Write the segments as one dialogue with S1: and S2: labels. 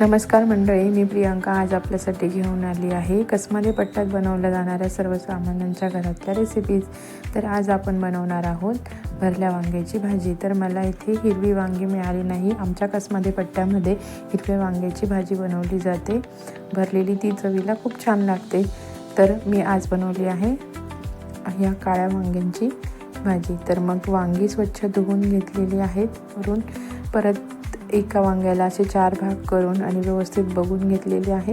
S1: नमस्कार मंडळी मी प्रियांका आज आपल्यासाठी घेऊन आली आहे. कसमाले पट्ट्यात बनवल्या जाणाऱ्या सर्वसामान्यांच्या घरातल्या रेसिपीज तर आज आपण बनवणार आहोत भरल्या वांग्याची भाजी. तर मला इथे हिरवी वांगी मिळाली नाही. आमच्या कसमाले पट्ट्यामध्ये हिरव्या वांग्याची भाजी बनवली जाते. भरलेली ती चवीला खूप छान लागते. तर मी आज बनवली आहे ह्या काळ्या वांग्यांची भाजी. तर मग वांगी स्वच्छ धुवून घेतलेली आहेत. वरून परत एका वांग्याला असे चार भाग करून आणि व्यवस्थित बघून घेतलेले आहे.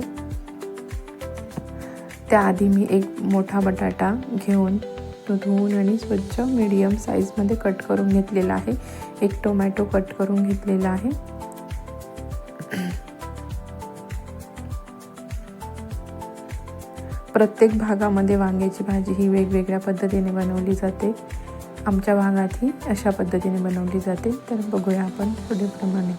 S1: त्याआधी मी एक मोठा बटाटा घेऊन तो धुवून आणि स्वच्छ मीडियम साईजमध्ये कट करून घेतलेला आहे. एक टोमॅटो कट करून घेतलेला आहे. प्रत्येक भागामध्ये वांग्याची भाजी ही वेगवेगळ्या पद्धतीने बनवली जाते. आमच्या भागात ही अशा पद्धतीने बनवली जाते. तर बघूया आपण पुढीलप्रमाणे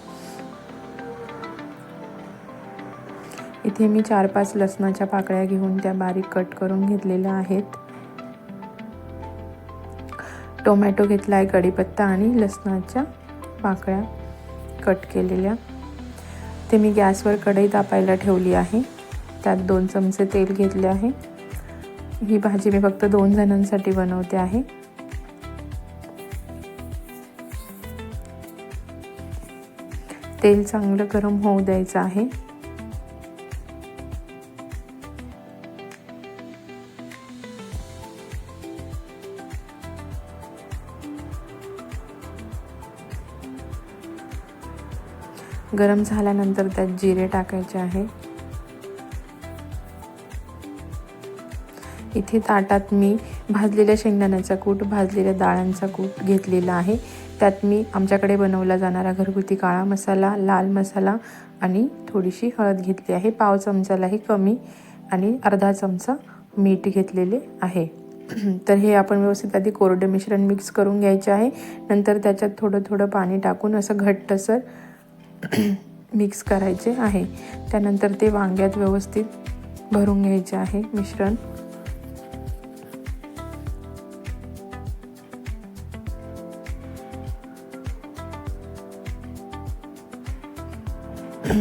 S1: इथे मी चार पाच लसणाच्या पाकळ्या घेऊन त्या बारीक कट करून घेतलेल्या आहेत. टोमॅटो घेतला आहे कढीपत्ता आणि लसणाच्या पाकळ्या कट केलेल्या. ते मी गॅसवर कढई तापायला ठेवली आहे. त्यात दोन चमचे तेल घेतले आहे. ही भाजी मी फक्त दोन जणांसाठी बनवते आहे. तेल चांगलं गरम होऊ द्यायचं आहे. गरम झाल्यानंतर त्यात जिरे टाकायचे आहे. इथे ताटात मी भाजलेल्या शेंगदाण्याचा कूट भाजलेल्या डाळांचा कूट घेतलेला आहे. त्यात मी आमच्याकडे बनवला जाणारा घरगुती काळा मसाला लाल मसाला आणि थोडीशी हळद घेतली आहे. पाव चमचालाही कमी आणि अर्धा चमचा मीठ घेतलेले आहे. तर हे आपण व्यवस्थित आधी कोरडे मिश्रण मिक्स करून घ्यायचे आहे. नंतर त्याच्यात थोडं थोडं पाणी टाकून असं घट्टसर मिक्स करायचे आहे. त्यानंतर ते वांग्यात व्यवस्थित भरून घ्यायचे आहे मिश्रण.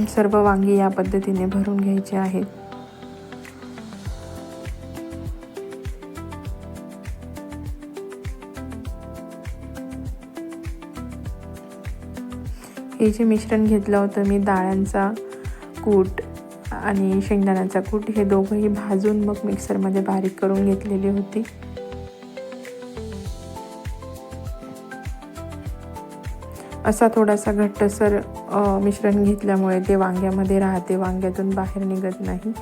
S1: सर्व वांगी या पद्धतीने भरून घ्यायचे आहेत. हे जे मिश्रण घेतलं होतं मी डाळ्यांचा कूट आणि शेंगदाण्याचा कूट हे दोघंही भाजून मग मिक्सरमध्ये बारीक करून घेतलेली होती. असा थोडासा घट्टसर मिश्रण घेतल्यामुळे ते वांग्यामध्ये राहते. वांग्यातून बाहेर निघत नाही.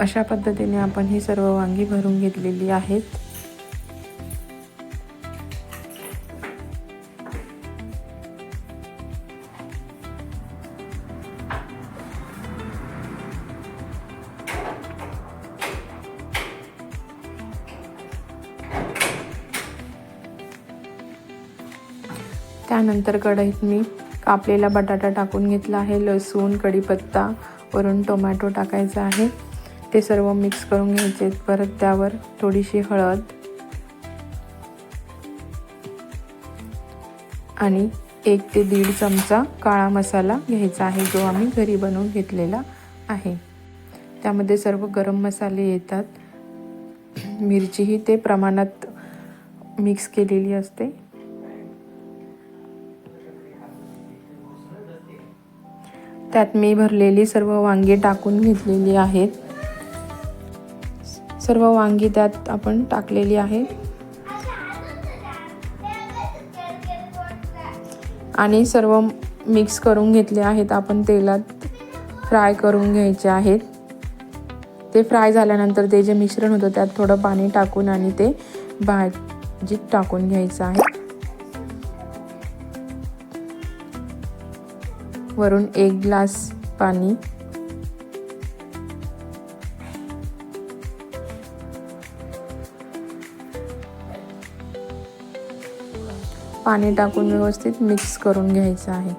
S1: अशा पद्धतीने आपण ही सर्व वांगी भरून घेतलेली आहेत. त्यानंतर कढईत मी कापलेला बटाटा टाकून घेतला आहे लसूण कढीपत्ता वरून टोमॅटो टाकायचा आहे. ते सर्व मिक्स करून घ्यायचे. परत त्यावर थोडीशी हळद आणि एक ते दीड चमचा काळा मसाला घ्यायचा आहे जो आम्ही घरी बनवून घेतलेला आहे. त्यामध्ये सर्व गरम मसाले येतात. मिरचीही ते प्रमाणात मिक्स केलेली असते. त्यात मी भरलेली सर्व वांगी टाकून घेतलेली आहेत. सर्व वांगी त्यात आपण टाकलेली आहे. आणि सर्व मिक्स करून घेतले आहेत. आपण तेलात फ्राय करून घ्यायचे आहेत. ते फ्राय झाल्यानंतर ते जे मिश्रण होतं त्यात थोडं पाणी टाकून आणि ते भाजीत टाकून घ्यायचं आहे. वरून एक ग्लास पाणी पाणी टाकून व्यवस्थित मिक्स करून घ्यायचं आहे.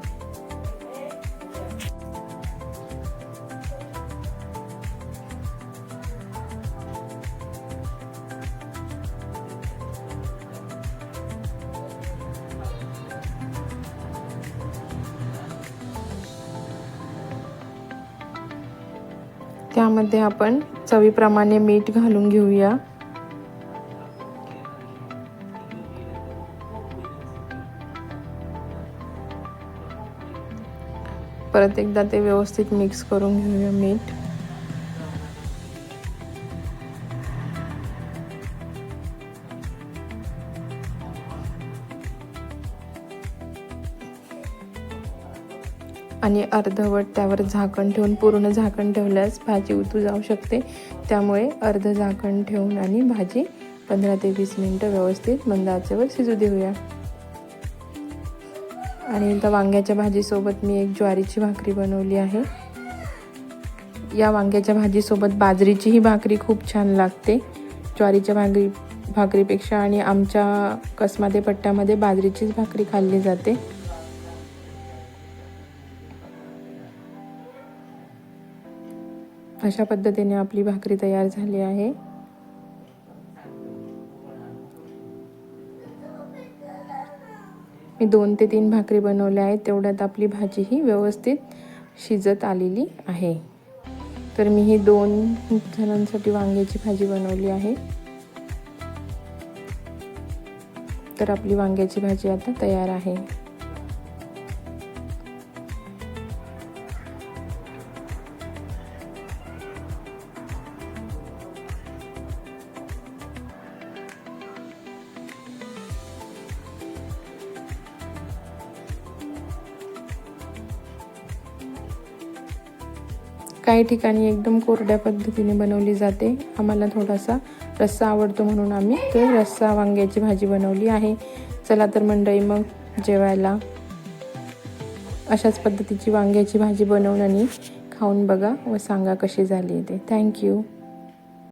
S1: त्यामध्ये आपण चवीप्रमाणे मीठ घालून घेऊया. परत एकदा ते व्यवस्थित मिक्स करून घेऊया मीठ. आणि अर्धवट त्यावर झाकण ठेवून पूर्ण झाकण ठेवल्यास भाजी उतू जाऊ शकते. त्यामुळे अर्ध झाकण ठेवून आणि भाजी पंधरा ते वीस मिनटं व्यवस्थित मंद आचेवर शिजू देऊया. आणि आता वांग्याच्या भाजीसोबत मी एक ज्वारीची भाकरी बनवली आहे. या वांग्याच्या भाजीसोबत बाजरीची ही भाकरी खूप छान लागते. ज्वारीच्या भाकरी भाकरीपेक्षा आणि आमच्या कसमाते पट्ट्यामध्ये बाजरीचीच भाकरी खाल्ली जाते. अशा पद्धतीने आपली भाकरी तयार झाली आहे. मी दोन ते तीन भाकरी बनवल्या आहेत. तेवढ्यात आपली भाजी ही व्यवस्थित शिजत आलेली आहे. तर मी ही दोन जणांसाठी वांग्याची भाजी बनवली आहे. तर आपली वांग्याची भाजी आता तयार आहे. काही ठिकाणी एकदम कोरड्या पद्धतीने बनवली जाते. आम्हाला थोडासा रस्सा आवडतो म्हणून आम्ही ते रस्सा वांग्याची भाजी बनवली आहे. चला तर मंडळी मग जेवायला. अशाच पद्धतीची वांग्याची भाजी बनवून आणि खाऊन बघा व सांगा कशी झाली ते. थँक्यू